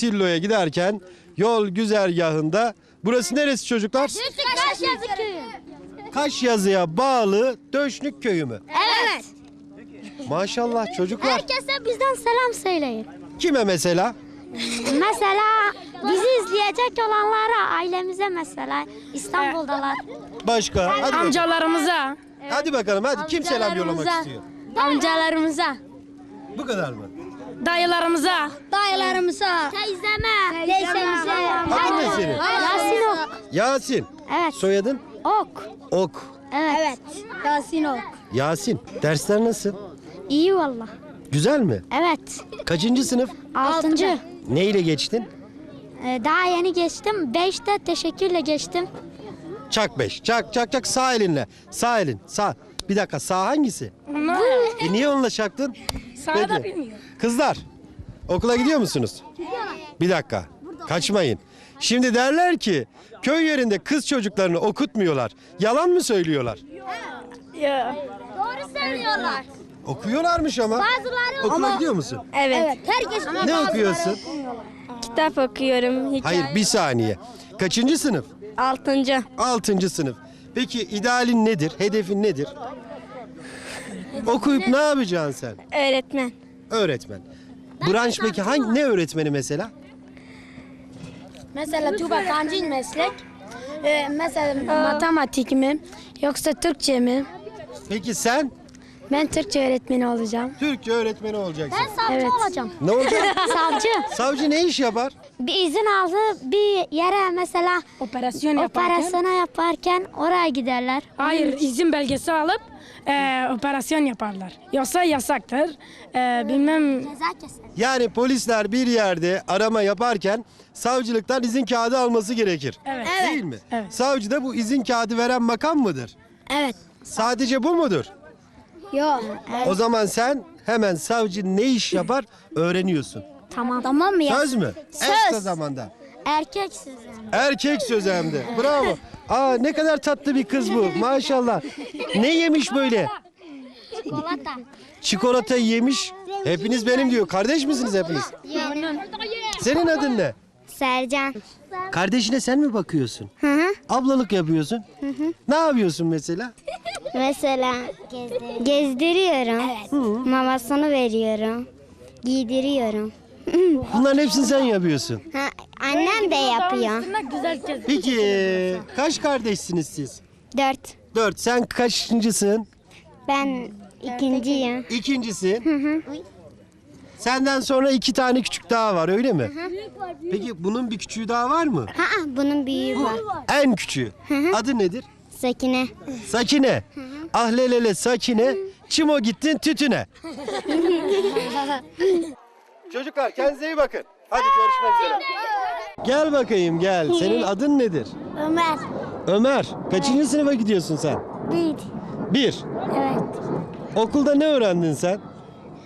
Tillo'ya giderken yol güzergahında burası neresi çocuklar? Kaş yazı köyü. Kaşyazı'ya bağlı Döşnük köyü mü? Evet. Maşallah çocuklar. Herkese bizden selam söyleyin. Kime mesela? Mesela bizi izleyecek olanlara, ailemize mesela İstanbul'dalar. Başka? Hadi, bakalım. Amcalarımıza, hadi bakalım hadi kim selam yollamak Amcalarımıza. istiyor? amcalarımıza, Bu kadar mı? Dayılarımıza, Dayılarımıza, teyzeme, teyzemize. Adın ne senin? Yasin Ok. Yasin. Evet. Soyadın? Ok. Ok. Evet. Evet. Yasin Ok. Yasin. Dersler nasıl? İyi valla. Güzel mi? Evet. Kaçıncı sınıf? Altıncı. Ne ile geçtin? Ee, daha yeni geçtim. Beşte teşekkürle geçtim. Çak beş. Çak çak çak sağ elinle. Sağ elin. Sağ. Bir dakika sağ hangisi? E niye onunla çaktın? Sana da Peki. bilmiyor. Kızlar okula gidiyor musunuz? Bir dakika. Kaçmayın. Şimdi derler ki köy yerinde kız çocuklarını okutmuyorlar. Yalan mı söylüyorlar? Ya. Doğru söylüyorlar. Okuyorlarmış ama. Bazıları Okula gidiyor musun? Evet. Herkes Ne okuyorsun? Kitap okuyorum. Hikaye. Hayır bir saniye. Kaçıncı sınıf? Altıncı. Altıncı sınıf. Peki idealin nedir? Hedefin nedir? Okuyup ne yapacaksın sen? Öğretmen. Öğretmen. Branş peki hangi ne öğretmeni mesela? Mesela Tuğba kancı meslek? Ee, mesela matematik mi yoksa Türkçe mi? Peki sen Ben Türkçe öğretmeni olacağım. Türkçe öğretmeni olacaksın. savcı Evet. olacağım. Ne olacak? Savcı. Savcı ne iş yapar? Bir izin aldı bir yere mesela Operasyon yaparken. operasyona yaparken oraya giderler. Hayır, izin belgesi alıp e, operasyon yaparlar. Yoksa yasaktır. E, bilmem Ceza keser. Yani polisler bir yerde arama yaparken savcılıktan izin kağıdı alması gerekir. Evet. Değil mi? Evet. Savcı da bu izin kağıdı veren makam mıdır? Evet. Sadece bu mudur? Yok. O zaman sen hemen savcı ne iş yapar öğreniyorsun. Tamam. Tamam mı Söz mü? En kısa zamanda. Erkek siz Erkek söz hem de. Bravo. Aa ne kadar tatlı bir kız bu. Maşallah. Ne yemiş böyle? Çikolata. Çikolata yemiş. Hepiniz benim diyor. Kardeş misiniz hepiniz? Senin adın ne? Sercan. Kardeşine sen mi bakıyorsun? Hı hı. Ablalık yapıyorsun. Ne yapıyorsun mesela? Mesela gezdiriyorum. Mamasını veriyorum. Giydiriyorum. Bunların hepsini sen yapıyorsun. Ha, annem de yapıyor. Peki kaç kardeşsiniz siz? Dört. Dört. Sen kaçıncısın? Ben ikinciyim. İkincisin. Senden sonra iki tane küçük daha var öyle mi? Peki bunun bir küçüğü daha var mı? Ha, bunun büyüğü var. En küçüğü. Adı nedir? Sakine. Sakine. Ahlelele Sakine. Çimo gittin tütüne. Çocuklar kendinize iyi bakın. Hadi görüşmek üzere. Gel bakayım gel. Senin adın nedir? Ömer. Ömer. Kaçıncı sınıfa gidiyorsun sen? Bir. Bir. Evet. Okulda ne öğrendin sen?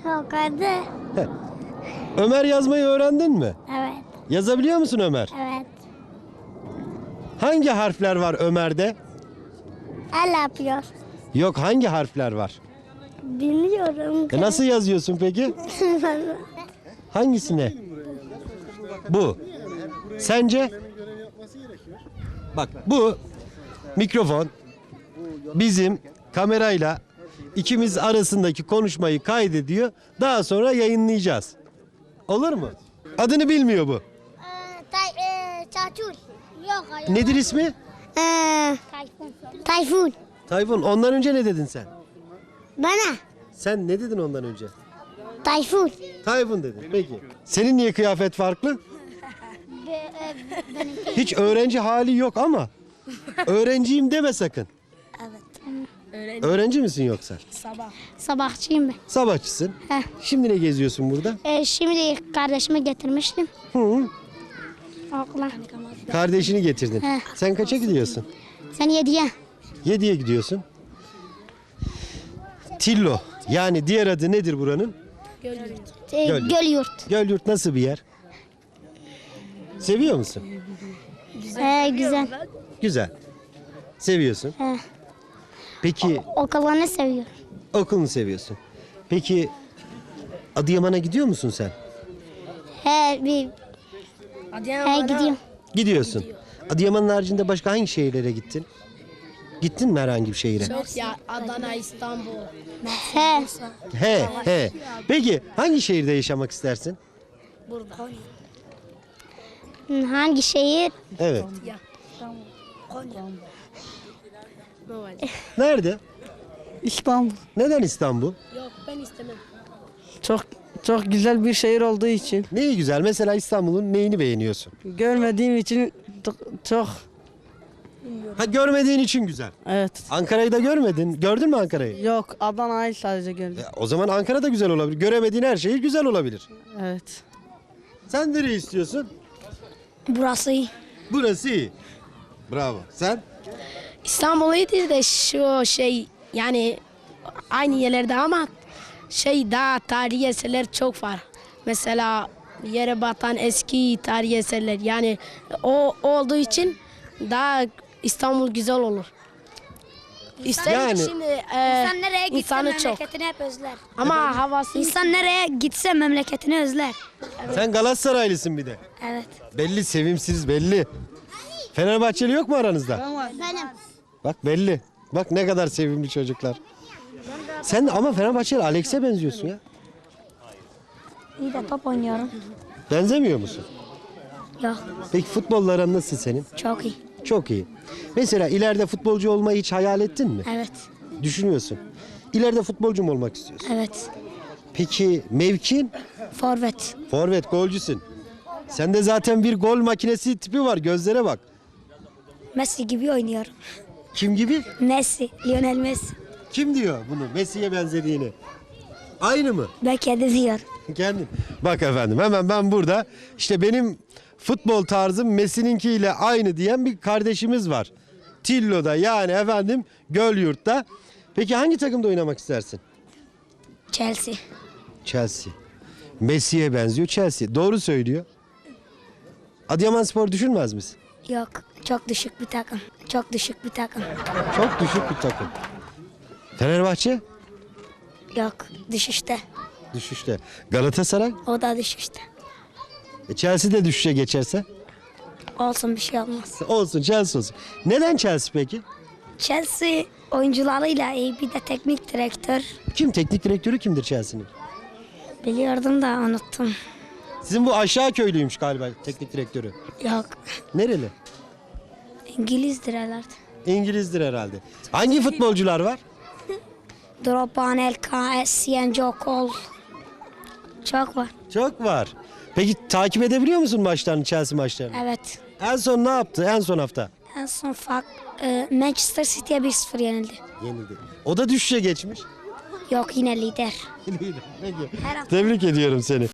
Yukarıda. Ömer yazmayı öğrendin mi? Evet. Yazabiliyor musun Ömer? Evet. Hangi harfler var Ömer'de? El yapıyor. Yok hangi harfler var? Bilmiyorum. E nasıl yazıyorsun peki? Hangisine? Bu. Sence? Bak bu mikrofon bizim kamerayla ikimiz arasındaki konuşmayı kaydediyor. Daha sonra yayınlayacağız. Olur mu? Adını bilmiyor bu. Çaçur. Yok hayır. Nedir ismi? Tayfun. Tayfun. Tayfun. Ondan önce ne dedin sen? Bana. Sen ne dedin ondan önce? Tayfun. Tayfun dedin. Peki. Senin niye kıyafet farklı? Hiç öğrenci hali yok ama öğrenciyim deme sakın. Evet. Öğrenci misin yoksa? Sabahçıyım ben. Sabahçısın. Heh. Şimdi ne geziyorsun burada? Ee, şimdi kardeşimi getirmiştim. Hı, Okula. kardeşini getirdin. Heh. Sen kaça gidiyorsun? Sen yediye. Yediye gidiyorsun. Tillo. Yani diğer adı nedir buranın? Ee, Göl. göl yurt. Gölyurt nasıl bir yer? Seviyor musun? Ee, güzel. Güzel. Seviyorsun. He. Peki Okulunu seviyorum. okulunu seviyorsun. Peki Adıyaman'a gidiyor musun sen? He, bir He gidiyorum. Gidiyorsun. Adıyaman'ın haricinde başka hangi şehirlere gittin? Gittin mi herhangi bir şehire? Çok ya Adana, İstanbul. He. He, he. Peki hangi şehirde yaşamak istersin? Burada. Hangi şehir? Evet. Konya. Nerede? İstanbul. Neden İstanbul? Yok ben istemem. Çok çok güzel bir şehir olduğu için. Neyi güzel? Mesela İstanbul'un neyini beğeniyorsun? Görmediğim için t- çok Ha görmediğin için güzel. evet. Ankara'yı da görmedin. Gördün mü Ankara'yı? Yok Adana'yı sadece gördüm. E, O zaman Ankara da güzel olabilir. Göremediğin her şehir güzel olabilir. Evet. Sen nereyi istiyorsun? Burası iyi. Burası iyi. Bravo. Sen? İstanbul iyidir de şu şey yani aynı yerlerde ama şey daha tarihi eserler çok var. Mesela yere batan eski tarihi eserler yani o olduğu için daha İstanbul güzel olur. Üstelik Yani- şimdi e, İnsan nereye gitse insanı çok. memleketini hep özler. Ama havası İnsan nereye gitse memleketini özler. Sen Galatasaraylısın bir de. Evet. Belli sevimsiz belli. Fenerbahçeli yok mu aranızda? Benim. Bak belli. Bak ne kadar sevimli çocuklar. Sen ama Fenerbahçeli Alex'e benziyorsun ya. İyi de top oynuyorum. Benzemiyor musun? Yok. Peki futbolların nasıl senin? Çok iyi. Çok iyi. Mesela ileride futbolcu olmayı hiç hayal ettin mi? Evet. Düşünüyorsun. İleride futbolcu mu olmak istiyorsun? Evet. Peki mevkin? Forvet. Forvet, golcüsün. Sende zaten bir gol makinesi tipi var. Gözlere bak. Messi gibi oynuyorum. Kim gibi? Messi. Lionel Messi. Kim diyor bunu? Messi'ye benzediğini. Aynı mı? Ben kendi diyorum. Kendin. Bak efendim hemen ben burada işte benim futbol tarzım Messi'ninkiyle aynı diyen bir kardeşimiz var. Tillo'da yani efendim Gölyurt'ta. Peki hangi takımda oynamak istersin? Chelsea. Chelsea. Messi'ye benziyor Chelsea. Doğru söylüyor. Adıyaman Spor düşünmez misin? Yok. Çok düşük bir takım. Çok düşük bir takım. Çok düşük bir takım. Fenerbahçe Yok. Düşüşte. düşüşte. Galatasaray O da düşüşte. E, Chelsea de düşüşe geçerse Olsun bir şey olmaz. olsun Chelsea olsun. Neden Chelsea peki? Chelsea oyuncularıyla iyi bir de teknik direktör. Kim teknik direktörü kimdir Chelsea'nin? Biliyordum da unuttum. Sizin bu aşağı köylüymüş galiba teknik direktörü. Yok. Nereli? İngilizdir herhalde. İngilizdir herhalde. Hangi futbolcular var? Drogba, Anelka, Essien, Jokol. Çok var. Çok var. Peki takip edebiliyor musun maçlarını, Chelsea maçlarını? Evet. En son ne yaptı en son hafta? En son fark e, Manchester City'ye 1-0 yenildi. Yenildi. O da düşüşe geçmiş. Yok yine lider. Peki. Her hafta. Tebrik ediyorum seni.